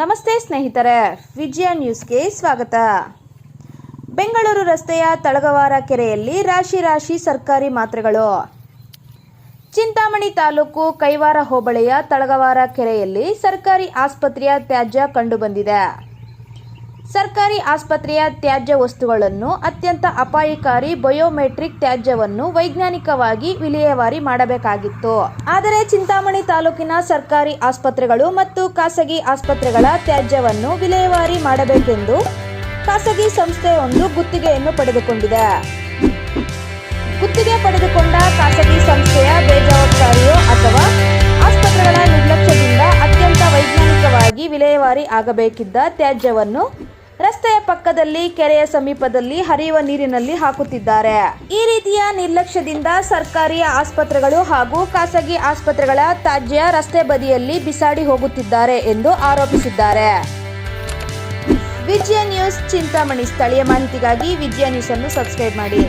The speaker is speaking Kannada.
ನಮಸ್ತೆ ಸ್ನೇಹಿತರೆ, ವಿಜಯ ನ್ಯೂಸ್ಗೆ ಸ್ವಾಗತ. ಬೆಂಗಳೂರು ರಸ್ತೆಯ ತಳಗವಾರ ಕೆರೆಯಲ್ಲಿ ರಾಶಿ ರಾಶಿ ಸರ್ಕಾರಿ ಮಾತ್ರೆಗಳು. ಚಿಂತಾಮಣಿ ತಾಲೂಕು ಕೈವಾರ ಹೋಬಳಿಯ ತಳಗವಾರ ಕೆರೆಯಲ್ಲಿ ಸರ್ಕಾರಿ ಆಸ್ಪತ್ರೆಯ ತ್ಯಾಜ್ಯ ಕಂಡುಬಂದಿದೆ. ಸರ್ಕಾರಿ ಆಸ್ಪತ್ರೆಯ ತ್ಯಾಜ್ಯ ವಸ್ತುಗಳನ್ನು ಅತ್ಯಂತ ಅಪಾಯಕಾರಿ ಬಯೋಮೆಟ್ರಿಕ್ ತ್ಯಾಜ್ಯವನ್ನು ವೈಜ್ಞಾನಿಕವಾಗಿ ವಿಲೇವಾರಿ ಮಾಡಬೇಕಾಗಿತ್ತು. ಆದರೆ ಚಿಂತಾಮಣಿ ತಾಲೂಕಿನ ಸರ್ಕಾರಿ ಆಸ್ಪತ್ರೆಗಳು ಮತ್ತು ಖಾಸಗಿ ಆಸ್ಪತ್ರೆಗಳ ತ್ಯಾಜ್ಯವನ್ನು ವಿಲೇವಾರಿ ಮಾಡಬೇಕೆಂದು ಖಾಸಗಿ ಸಂಸ್ಥೆಯೊಂದು ಗುತ್ತಿಗೆಯನ್ನು ಪಡೆದುಕೊಂಡಿದೆ. ಗುತ್ತಿಗೆ ಪಡೆದುಕೊಂಡ ಖಾಸಗಿ ಸಂಸ್ಥೆಯ ಬೇಜವಾಬ್ದಾರಿಯು ಅಥವಾ ಆಸ್ಪತ್ರೆಗಳ ನಿರ್ಲಕ್ಷ್ಯದಿಂದ ಅತ್ಯಂತ ವೈಜ್ಞಾನಿಕವಾಗಿ ವಿಲೇವಾರಿ ಆಗಬೇಕಿದ್ದ ತ್ಯಾಜ್ಯವನ್ನು ರಸ್ತೆಯ ಪಕ್ಕದಲ್ಲಿ, ಕೆರೆಯ ಸಮೀಪದಲ್ಲಿ ಹರಿಯುವ ನೀರಿನಲ್ಲಿ ಹಾಕುತ್ತಿದ್ದಾರೆ. ಈ ರೀತಿಯ ನಿರ್ಲಕ್ಷ್ಯದಿಂದ ಸರ್ಕಾರಿ ಆಸ್ಪತ್ರೆಗಳು ಹಾಗೂ ಖಾಸಗಿ ಆಸ್ಪತ್ರೆಗಳ ತ್ಯಾಜ್ಯ ರಸ್ತೆ ಬದಿಯಲ್ಲಿ ಬಿಸಾಡಿ ಹೋಗುತ್ತಿದ್ದಾರೆ ಎಂದು ಆರೋಪಿಸಿದ್ದಾರೆ. ವಿಜಯ ನ್ಯೂಸ್ ಚಿಂತಾಮಣಿ, ಸ್ಥಳೀಯ ಮಾಹಿತಿಗಾಗಿ ವಿಜಯ ನ್ಯೂಸ್ ಅನ್ನು ಸಬ್ಸ್ಕ್ರೈಬ್ ಮಾಡಿ.